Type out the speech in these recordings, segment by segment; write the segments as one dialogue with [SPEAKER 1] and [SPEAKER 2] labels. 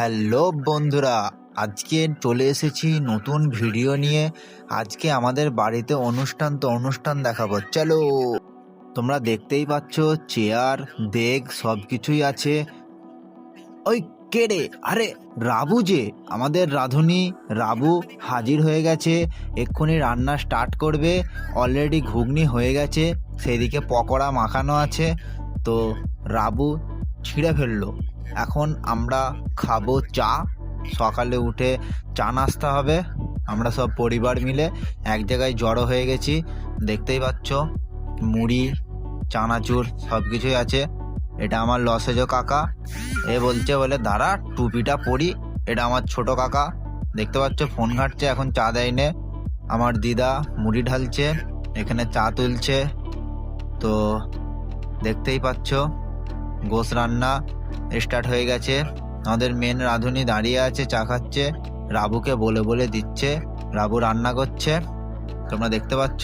[SPEAKER 1] Hello বন্ধুরা, আজকে চলে এসেছি নতুন ভিডিও নিয়ে। আজকে আমাদের বাড়িতে অনুষ্ঠান, তো অনুষ্ঠান দেখাবো। চলো, তোমরা দেখতেই পাচ্ছ, চেয়ার, দেগ সব কিছুই আছে। ওই কে রে? আরে, রাবু যে, আমাদের রাঁধুনি, রাবু হাজির হয়ে গেছে। এক্ষুনি রান্না স্টার্ট করবে। অলরেডি ঘুগনি হয়ে গেছে, সেদিকে পকোড়া মাখানো আছে। তো, রাবু ছিঁড়ে ফেলল। এখন আমরা খাব চা। সকালে উঠে চা নাস্তা হবে। আমরা সব পরিবার মিলে এক জায়গায় জড়ো হয়ে গেছি। দেখতেই পাচ্ছ, মুড়ি, চানাচুর সব কিছুই আছে। এটা আমার লসেজ কাকা। এ বলছে, বলে, দাঁড়া, টুপিটা পরি। এটা আমার ছোট কাকা। দেখতে পাচ্ছ, ফোন ঘাটছে, এখন চা দেয়নি। আমার দিদা মুড়ি ঢালছে, এখানে চা তুলছে। তো দেখতেই পাচ্ছ গোস রান্না স্টার্ট হয়ে গেছে। আমাদের মেন রাঁধুনি দাঁড়িয়ে আছে, চা খাচ্ছে, রাবুকে বলে বলে দিচ্ছে, রাবু রান্না করছে। তোমরা দেখতে পাচ্ছ,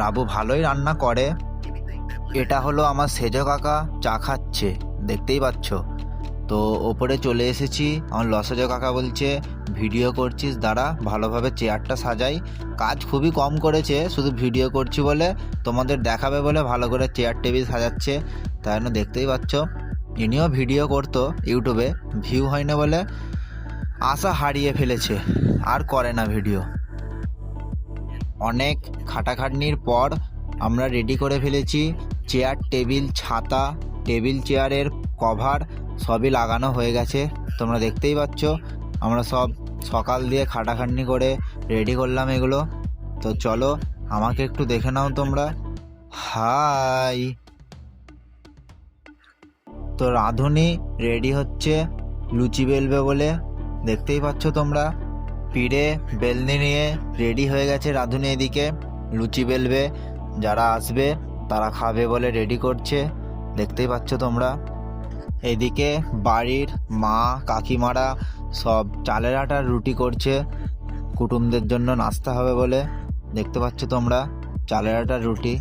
[SPEAKER 1] রাবু ভালোই রান্না করে। এটা হলো আমার সেজ কাকা চা খাচ্ছে, দেখতেই পাচ্ছ। তো ওপরে চলে এসেছি, আমার লসজ কাকা বলছে, ভিডিও করছিস, দাঁড়া, ভালোভাবে চেয়ারটা সাজাই। কাজ খুবই কম করেছে, শুধু ভিডিও করছি বলে তোমাদের দেখাবে বলে ভালো করে চেয়ার টেবিল সাজাচ্ছে, তাই জন্য দেখতেই পাচ্ছ। ইনিও ভিডিও করতো ইউটিউবে, ভিউ হয় না বলে আশা হারিয়ে ফেলেছে, আর করে না ভিডিও। অনেক খাটাখাটনির পর আমরা রেডি করে ফেলেছি চেয়ার টেবিল ছাতা টেবিল চেয়ারের কভার সবই লাগানো হয়ে গেছে। তোমরা দেখতেই পাচ্ছ, আমরা সব সকাল দিয়ে খাটাখাটনি করে রেডি করলাম এগুলো। তো চলো, আমাকে একটু দেখে নাও তোমরা। হাই তো রাঁধুনি রেডি হচ্ছে, লুচি বেলবে বলে। দেখতেই পাচ্ছ তোমরা, পিড়ে বেলনি নিয়ে রেডি হয়ে গেছে রাঁধুনি এদিকে। লুচি বেলবে, যারা আসবে তারা খাবে বলে রেডি করছে। দেখতেই পাচ্ছ তোমরা, এদিকে বাড়ির মা, কাকিমারা সব চালের আটার রুটি করছে। কুটুমদের জন্য নাস্তা হবে বলে। দেখতে পাচ্ছ তোমরা, চালের আটার রুটি।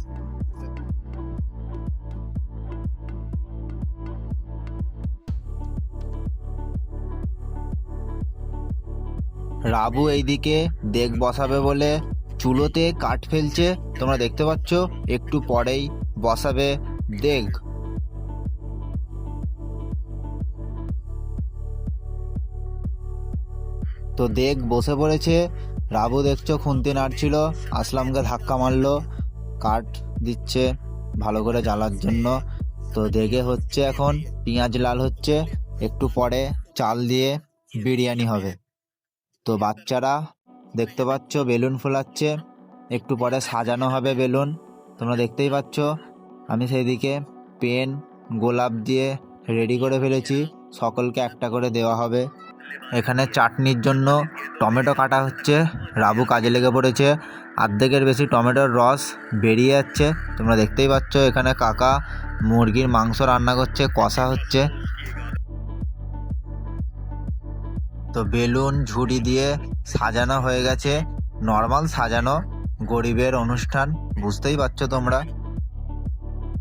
[SPEAKER 1] রাবু এইদিকে দেগ বসাবে বলে চুলোতে কাঠ ফেলছে, তোমরা দেখতে পাচ্ছ? একটু পরেই বসাবে দেগ। তো দেগ বসে পড়েছে, রাবু দেখছ খুন্তি নাড়ছিল, আসলামকে ধাক্কা মারলো, কাঠ দিচ্ছে ভালো করে জ্বালার জন্য। তো দেগে হচ্ছে এখন, পেঁয়াজ লাল হচ্ছে, একটু পরে চাল দিয়ে বিরিয়ানি হবে। তো বাচ্চারা, দেখতে পাচ্ছ বেলুন ফোলাচ্ছে, একটু পরে সাজানো হবে বেলুন, তোমরা দেখতেই পাচ্ছ। আমি সেইদিকে পেন, গোলাপ দিয়ে রেডি করে ফেলেছি, সকলকে একটা করে দেওয়া হবে। এখানে চাটনির জন্য টমেটো কাটা হচ্ছে, রাবু কাজে লেগে পড়েছে, অর্ধেকের বেশি টমেটোর রস বেরিয়ে যাচ্ছে, তোমরা দেখতেই পাচ্ছ এখানে কাকা মুরগির মাংস রান্না করছে, কষা হচ্ছে। তো বেলুন, ঝুড়ি দিয়ে সাজানো হয়ে গেছে। নর্মাল সাজানো গরিবের অনুষ্ঠান, বুঝতেই পারছ তোমরা?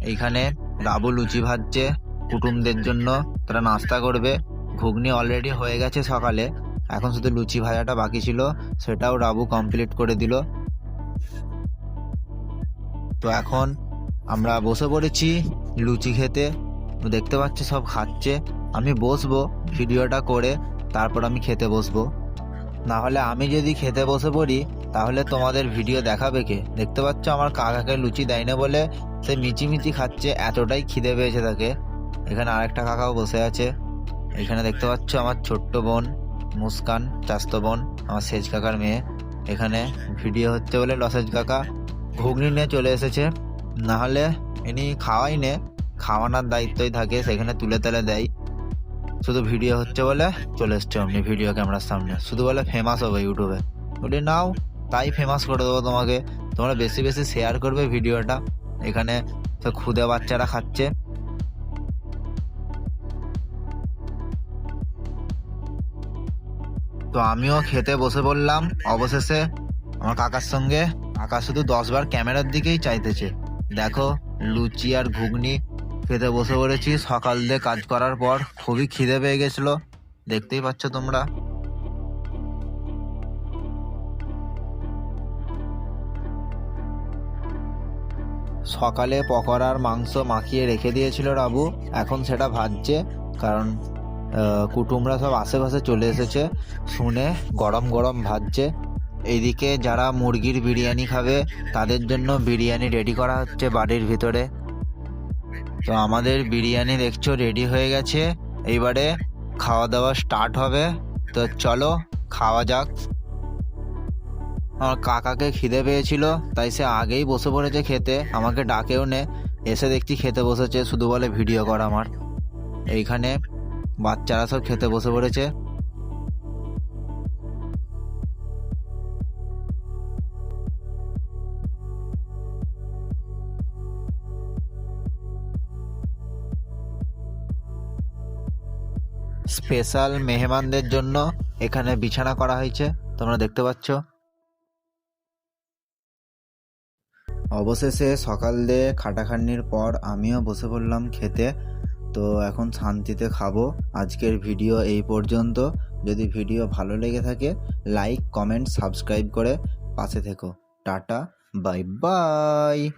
[SPEAKER 1] এইখানে রাবু লুচি ভাজছে, কুটুমদের জন্য তারা নাস্তা করবে। ঘুগনি অলরেডি হয়ে গেছে সকালে, এখন শুধু লুচি ভাজাটা বাকি ছিল, সেটাও রাবু কমপ্লিট করে দিল। তো এখন আমরা বসে পড়েছি লুচি খেতে, দেখতে পাচ্ছি সব খাচ্ছে। আমি বসবো, ভিডিওটা করে তারপর আমি খেতে বসবো। না হলে আমি যদি খেতে বসে পড়ি, তাহলে তোমাদের ভিডিও দেখাবে কে? দেখতে পাচ্ছ আমার কাকাকে লুচি দেয় না বলে সে মিচিমিচি খাচ্ছে, এতটাই খিদে পেয়েছে তাকে। এখানে আরেকটা কাকাও বসে আছে। এখানে দেখতে পাচ্ছ আমার ছোট্ট বোন, মুস্কান, চাস্ত বোন, আমার সেজ কাকার মেয়ে। এখানে ভিডিও হচ্ছে বলে লসেজ কাকা ঘুগনি নিয়ে চলে এসেছে। না হলে ইনি খাওয়াই নে, খাওয়ানোর দায়িত্বই থাকে, সেখানে তুলে তুলে দেয়। শুধু ভিডিও হচ্ছে বলে চলে এসছে অমনি ভিডিও ক্যামেরার সামনে। শুধু বলে ফেমাস হবে ইউটিউবে বলি, নাও, তাই ফেমাস করে দেবো তোমাকে। তোমরা বেশি বেশি শেয়ার করবে ভিডিওটা এখানে খুদে বাচ্চারা খাচ্ছে। তো আমিও খেতে বসে পড়লাম। অবশেষে আমার কাকার সঙ্গে, কাকা শুধু দশবার ক্যামেরার দিকেই চাইতেছে। দেখো, লুচি আর ঘুগনি খেতে বসে পড়েছি। সকাল দিয়ে কাজ করার পর খুবই খিদে পেয়ে গেছিল। দেখতেই পাচ্ছ তোমরা। সকালে পকোড়ার মাংস মাখিয়ে রেখে দিয়েছিল রাবু। এখন সেটা ভাজছে, কারণ কুটুমরা সব আশেপাশে চলে এসেছে। শুনে গরম গরম ভাজছে। এইদিকে যারা মুরগির বিরিয়ানি খাবে, তাদের জন্য বিরিয়ানি রেডি করা হচ্ছে বাড়ির ভিতরে। তো আমাদের বিরিয়ানি দেখছ রেডি হয়ে গেছে। এইবারে খাওয়া দাওয়া স্টার্ট হবে। তো চলো, খাওয়া যাক। আমার কাকাকে খিদে পেয়েছিল, তাই সে আগেই বসে পড়েছে খেতে। আমাকে ডাকেও নে, এসে দেখছি খেতে বসেছে, শুধু বলে ভিডিও কর আমার। এইখানে বাচ্চারা সব খেতে বসে পড়েছে। স্পেশাল মেহমানদের জন্য এখানে বিছানা করা হয়েছে। তোমরা দেখতে পাচ্ছ। অবশেষে সকাল দিয়ে খাটাখাটনির পর আমিও বসে পড়লাম খেতে। তো এখন শান্তিতে খাব। আজকের ভিডিও এই পর্যন্ত। যদি ভিডিও ভালো লেগে থাকে, লাইক, কমেন্ট, সাবস্ক্রাইব করে পাশে থেকো। Tata, bye bye.